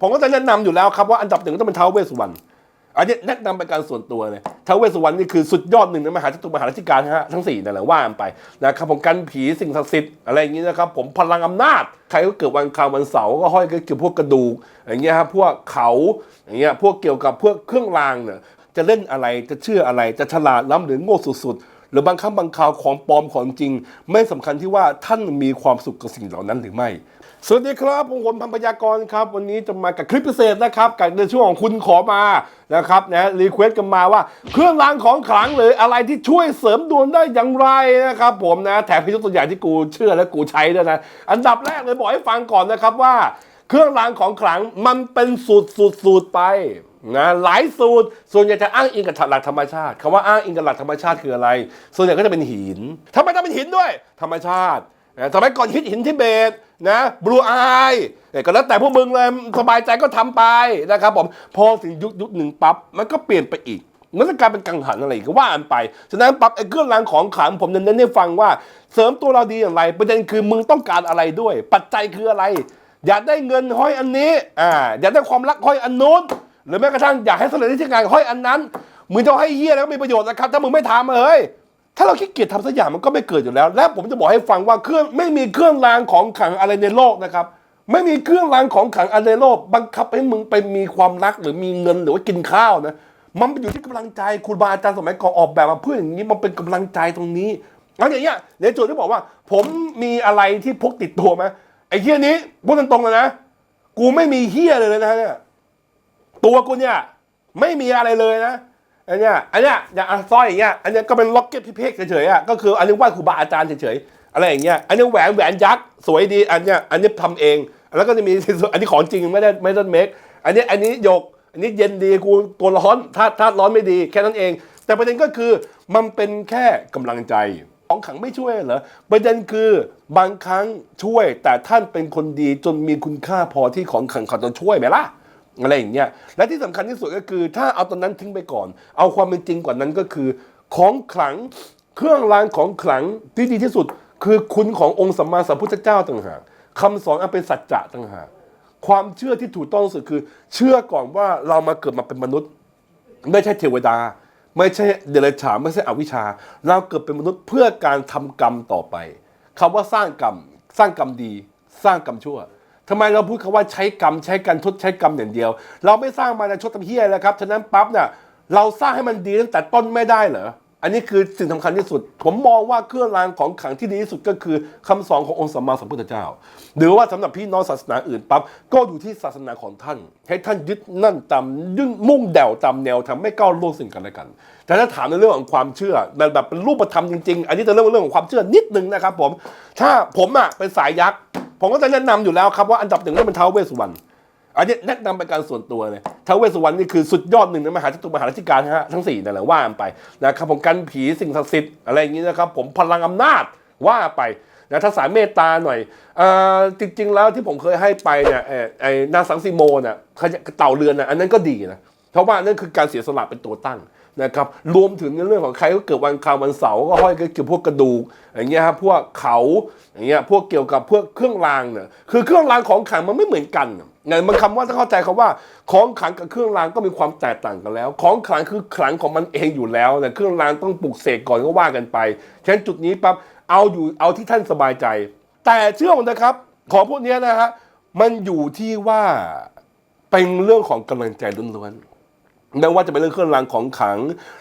ผมก็จะแนะนำอยู่แล้วครับว่าอันดับหนึ่งต้องเป็นท้าวเวสสุวรรณอันนี้แนะนำเป็นการส่วนตัวเลยท้าวเวสสุวรรณนี่คือสุดยอดหนึ่งในมหาจตุมหาราชิการฮะทั้งสี่นั่นแหละว่ากันไปนะครับผมกันผีสิ่งศักดิ์สิทธิ์อะไรอย่างนี้นะครับผมพลังอำนาจ ใครก็เกิดวันคารวันเสาร์ก็ห้อยก็เกี่ยวพวกกระดูกอย่างเงี้ยครับพวกเขาอย่างเงี้ยพวกเกี่ยวกับพวกเครื่องรางเนี่ยจะเล่นอะไรจะเชื่ออะไรจะฉลาดล้ำหรือโง่สุดๆ หรือบางครั้งบางคราวของปลอมของจริง ไม่สำคัญที่ว่าท่านมีความสุขกับสิ่งเหล่านั้นหรือไม่ สวัสดีครับผมผลพันพยากรครับ วันนี้จะมากับคลิปพิเศษนะครับกับในช่วงของคุณขอมานะครับนะรีเควสกันมาว่า เครื่องรางของขลังหรืออะไรที่ช่วยเสริมดวงได้อย่างไรนะครับผมนะแถมพี่ยกตัวอย่างที่กูเชื่อและกูใช้ด้วยนะอันดับแรกเลยบอกให้ฟังก่อนนะครับว่า เครื่องรางของขลังมันเป็นสูตรสูตรสูตรไปนะหลายสูตร ส่วนใหญ่จะอ้างอิงกับหลักธรรมชาติคำว่าอ้างอิงกับหลักธรรมชาติคืออะไร ส่วนใหญ่ก็จะเป็นหินทำไมต้องเป็นหินด้วย ธรรมชาติสมัยก่อนฮิตหินทิเบตนะบลูอายก็แล้วแต่พวกมึงเลยสบายใจก็ทำไปนะครับผมพอถึงยุคยุคหนึ่งปั๊บมันก็เปลี่ยนไปอีกมันจะกลายเป็นกังหันอะไรก็ว่ากันไป ฉะนั้นปั๊บไอ้เครื่องรางของขลังผมจะเน้นให้ฟังว่า เสริมตัวเราดีอย่างไร ประเด็นคือมึงต้องการอะไรด้วย ปัจจัยคืออะไร อยากได้เงินห้อยอันนี้อ่าอยากได้ความรักห้อยอันนู้น หรือแม้กระทั่งอยากให้สำเร็จที่งานห้อยอันนั้นมึงจะให้เฮียแล้วก็มีประโยชน์นะครับ ถ้ามึงไม่ทำเฮ้ยถ้าเราขี้เกียจทำสักอย่างมันก็ไม่เกิดอยู่แล้ว และผมจะบอกให้ฟังว่าเครื่องไม่มีเครื่องรางของขลังอะไรในโลกนะครับ ไม่มีเครื่องรางของขลังอะไรในโลก บังคับให้มึงไปมีความรักหรือมีเงินหรือว่ากินข้าวนะมันเป็นอยู่ที่กำลังใจครูบาอาจารย์สมัยก่อนออกแบบมาเพื่ออย่างนี้มันเป็นกำลังใจตรงนี้เอาอย่างเงี้ยในโจทย์ที่บอกว่า ผมมีอะไรที่พกติดตัวไหม ไอ้เฮียนี้พูดตรงๆเลยนะ กูไม่มีเฮียเลยนะเนี่ย ตัวกูเนี่ย ไม่มีอะไรเลยนะอันเนี้ยอันเนี้ยอย่างอะสร้อยอย่างเงี้ยอันเนี้ยก็เป็นล็อกเก็ตพิเภกเฉยๆอะก็คืออันนี้ไหว้ครูบาอาจารย์เฉยๆอะไรอย่างเงี้ยอันนี้แหวนแหวนยักษ์สวยดีอันเนี้ยอันนี้ทำเอง แล้วก็จะมีอันนี้ของจริงไม่ได้ไม่ได้เมคอันนี้อันนี้หยก อันนี้เย็นดีกูตัวร้อนถ้าถ้าร้อนไม่ดี แค่นั้นเอง แต่ประเด็นก็คือมันเป็นแค่กำลังใจ องขังไม่ช่วยเหรอประเด็นคือบางครั้งช่วย แต่ท่านเป็นคนดีจนมีคุณค่าพอที่ของขังเขาจะช่วยไหมล่ะอะไรอย่างเงี้ยและที่สำคัญที่สุดก็คือ ถ้าเอาตอนนั้นทิ้งไปก่อน เอาความเป็นจริงกว่านั้นก็คือ ของขลังเครื่องรางของขลังที่ดีที่สุด คือคุณขององค์สัมมาสัมพุทธเจ้าต่างหากคำสอนอันเป็นสัจจะต่างหากความเชื่อที่ถูกต้องสุดคือ เชื่อก่อนว่าเรามาเกิดมาเป็นมนุษย์ ไม่ใช่เทวดา ไม่ใช่เดรัจฉานไม่ใช่อวิชชา เราเกิดเป็นมนุษย์เพื่อการทำกรรมต่อไปคำว่าสร้างกรรม สร้างกรรมดี สร้างกรรมชั่วทำไมเราพูดคำว่าใช้กรรม ใช้การทดใช้กรรมอย่างเดียว เราไม่สร้างมาในชดทำเฮียแล้วครับฉะนั้นปั๊บเนี่ยเราสร้างให้มันดีตั้งแต่ต้นไม่ได้เหรอ อันนี้คือสิ่งสำคัญที่สุด ผมมองว่าเครื่องรางของขลังที่ดีที่สุดก็คือคำสอนขององค์สัมมาสัมพุทธเจ้า หรือว่าสำหรับพี่น้องศาสนาอื่นปั๊บก็อยู่ที่ศาสนาของท่าน ให้ท่านยึดนั่นตามยึดมุ่งเดวตามแนวทำไม่ก้าวล่วงสิ่งกันและกัน แต่ถ้าถามในเรื่องของความเชื่อแบบแบบเป็นรูปธรรมจริงๆ อันนี้จะเรื่องเรื่องของความเชื่อนิดนึงนะครับ ผม ถ้าผมอะเป็นสายยักษ์ผมก็จะแนะนำอยู่แล้วครับว่าอันดับหนึ่งต้องเป็นท้าวเวสสุวรรณ อันนี้แนะนำเป็นการส่วนตัวเลยท้าวเวสสุวรรณนี่คือสุดยอดหนึ่งในมหาจตุมหาราชิการฮะทั้งสี่นั่นแหละว่าไปนะครับผมกันผีสิ่งศักดิ์สิทธิ์อะไรอย่างนี้นะครับผมพลังอำนาจว่าไปนะถ้าสายเมตตาหน่อยอ่อจริง ๆ แล้วที่ผมเคยให้ไปเนี่ยไอ้นางสังสีโมเนี่ยเต่าเรือนน่ะอันนั้นก็ดีนะเพราะว่านั่นคือการเสียสละเป็นตัวตั้ง นะครับรวมถึงในเรื่องของใครก็เกิดวันคารวันเสาร์ก็ห้อยก็เกี่ยวพวกกระดูกอย่างเงี้ยครับพวกเขาอย่างเงี้ยพวกเกี่ยวกับพวกเครื่องรางเนี่ยคือเครื่องรางของขลังมันไม่เหมือนกันเนี่ยมันคำว่าถ้าเข้าใจคำว่าของขลังกับเครื่องรางก็มีความแตกต่างกันแล้ว ของขลังคือขลังของมันเองอยู่แล้วแต่เครื่องรางต้องปลุกเสกก่อนก็ว่ากันไปฉะนั้นจุดนี้ปั๊บเอาอยู่เอาที่ท่านสบายใจ แต่เชื่อผมนะครับ ของพวกเนี้ยนะฮะมันอยู่ที่ว่าเป็นเรื่องของกำลังใจล้วนๆ ไม่ว่าจะเป็นเรื่องเครื่องรางของขลัง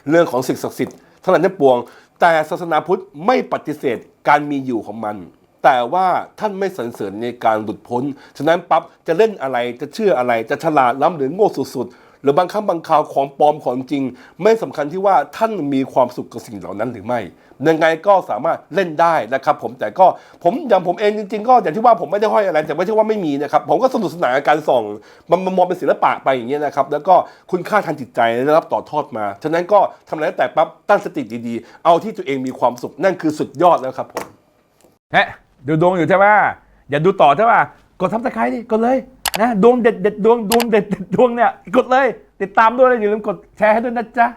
เรื่องของสิ่งศักดิ์สิทธิ์ทั้งหลายทั้งปวง แต่ศาสนาพุทธไม่ปฏิเสธการมีอยู่ของมัน แต่ว่าท่านไม่สรรเสริญในการหลุดพ้น ฉะนั้นปั๊บจะเล่นอะไรจะเชื่ออะไรจะฉลาดล้ำหรือโง่สุดๆ รือบางครั้งบางคราวของปลอมของจริง ไม่สำคัญที่ว่าท่านมีความสุขกับสิ่งเหล่านั้นหรือไม่ยังไงก็สามารถเล่นได้นะครับ ผมแต่ก็ผมอย่างผมเองจริง ๆ ก็อย่างที่ว่าผมไม่ได้ห้อยอะไร แต่ไม่ใช่ว่าไม่มีนะครับผมก็สนุกสนานกับการส่องมันมองเป็นศิลปะไปอย่างเงี้ยนะครับแล้วก็คุณค่าทางจิตใจได้รับต่อทอดมาฉะนั้นก็ทำอะไรแต่ปั๊บตั้งสติดีๆ เอาที่ตัวเองมีความสุขนั่นคือสุดยอดแล้วครับผมเฮ้ดูดวงอยู่ใช่ไหมอย่าดูต่อใช่ป่ะกดทับสไครต์ดิกดเลย นะดวงเด็ดเด็ดดวงดวงเด็ดเด็ดดวงเนี่ยกดเลย ติดตามด้วยเลยอย่าลืมกดแชร์ให้ด้วยนะจ๊ะ